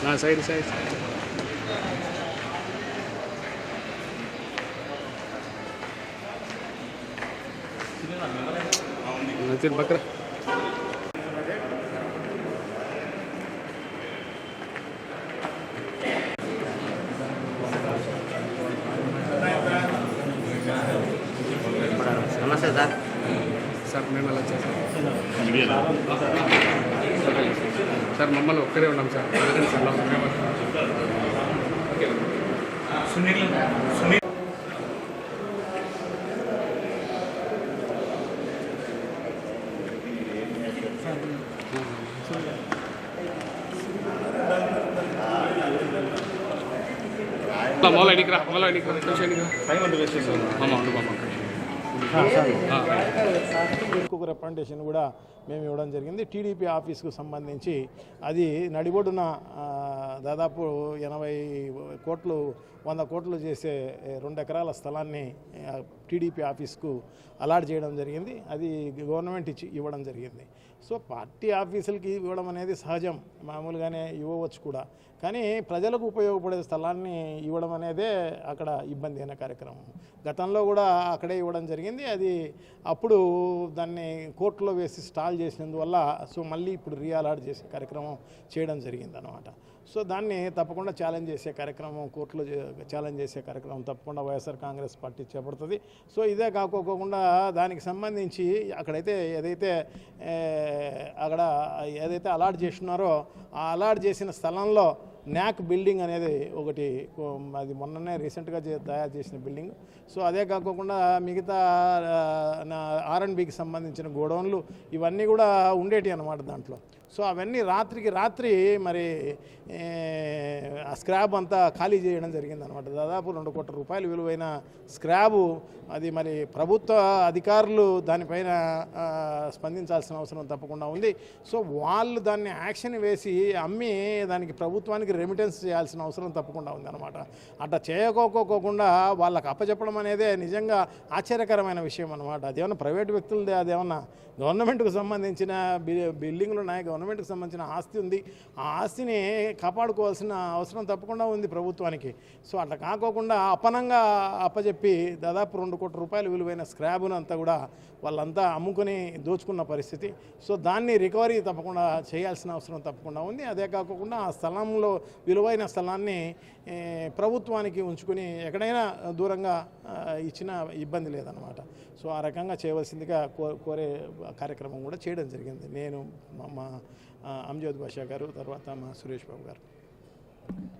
Nah, saya saya. Nanti bakar. Namaste, sir. Sir, name ala. Sir మమ్మల్ని ఒక్కరే ఉన్నాం sir ఎందుకంటే సార్ లోపల మేము- అలా మొదలు ఎడికి రా మొదలు ఎడికి రా కొంచెం ఎడికి ఇంకొక రిప్రజెంటేషన్ కూడా మేము ఇవ్వడం జరిగింది. టీడీపీ ఆఫీస్కు సంబంధించి అది నడిబొడ్డున దాదాపు ఎనభై కోట్లు వంద కోట్లు చేసే రెండు ఎకరాల స్థలాన్ని టీడీపీ ఆఫీస్కు అలాట్ చేయడం జరిగింది. అది గవర్నమెంట్ ఇచ్చి ఇవ్వడం జరిగింది. సో పార్టీ ఆఫీసులకి ఇవ్వడం అనేది సహజం. మామూలుగానే ఇవ్వవచ్చు కూడా. కానీ ప్రజలకు ఉపయోగపడే స్థలాన్ని ఇవ్వడం అనేదే అక్కడ ఇబ్బంది అయిన కార్యక్రమం. గతంలో కూడా అక్కడే ఇవ్వడం జరిగింది. అది అప్పుడు దాన్ని కోర్టులో వేసి స్టాల్ చేసినందువల్ల సో మళ్ళీ ఇప్పుడు రీఅలాట్ చేసే కార్యక్రమం చేయడం జరిగింది అనమాట సో దాన్ని తప్పకుండా ఛాలెంజ్ చేసే కార్యక్రమం కోర్టులో ఛాలెంజ్ చేసే కార్యక్రమం తప్పకుండా వైఎస్ఆర్ కాంగ్రెస్ పార్టీ చేపడుతుంది. సో ఇదే కాకోకుండా దానికి సంబంధించి అక్కడైతే ఏదైతే అక్కడ ఏదైతే అలాట్ చేస్తున్నారో ఆ అలాట్ చేసిన స్థలంలో న్యాక్ బిల్డింగ్ అనేది ఒకటి అది మొన్ననే రీసెంట్గా తయారు చేసిన బిల్డింగ్. సో అదే కాకోకుండా మిగతా నా ఆర్ఎండ్బికి సంబంధించిన గోడౌన్లు ఇవన్నీ కూడా ఉండేటి అనమాట దాంట్లో. సో అవన్నీ రాత్రికి రాత్రి మరి ఆ స్క్రాబ్ అంతా ఖాళీ చేయడం జరిగింది అనమాట దాదాపు రెండు కోట్ల రూపాయలు విలువైన స్క్రాబు. అది మరి ప్రభుత్వ అధికారులు దానిపైన స్పందించాల్సిన అవసరం తప్పకుండా ఉంది. సో వాళ్ళు దాన్ని యాక్షన్ వేసి అమ్మి దానికి ప్రభుత్వానికి రెమిటెన్స్ చేయాల్సిన అవసరం తప్పకుండా ఉంది అనమాట అట్లా చేయకోకోకుండా వాళ్ళకి అప్పచెప్పడం అనేదే నిజంగా ఆశ్చర్యకరమైన విషయం అనమాట అదేమన్నా ప్రైవేట్ వ్యక్తులదే అదేమన్నా గవర్నమెంట్కు సంబంధించిన బి- బిల్డింగ్లు ఉన్నాయి? గవర్నమెంట్కి సంబంధించిన ఆస్తి ఉంది. ఆ ఆస్తిని కాపాడుకోవాల్సిన అవసరం తప్పకుండా ఉంది ప్రభుత్వానికి. సో అట్లా కాకోకుండా అపనంగా అప్పజెప్పి దాదాపు రెండు కోట్ల రూపాయలు విలువైన స్క్రాబ్ను అంతా కూడా వాళ్ళంతా అమ్ముకుని దోచుకున్న పరిస్థితి. సో దాన్ని రికవరీ తప్పకుండా చేయాల్సిన అవసరం తప్పకుండా ఉంది. అదే కాకుండా ఆ స్థలంలో విలువైన స్థలాన్ని ప్రభుత్వానికి ఉంచుకుని ఎక్కడైనా దూరంగా ఇచ్చిన ఇబ్బంది లేదనమాట సో ఆ రకంగా చేయవలసిందిగా కో కోరే కార్యక్రమం కూడా చేయడం జరిగింది. నేను మా- అంజోద్ బాషా గారు తర్వాత మా సురేష్ బాబు గారు. Thank you.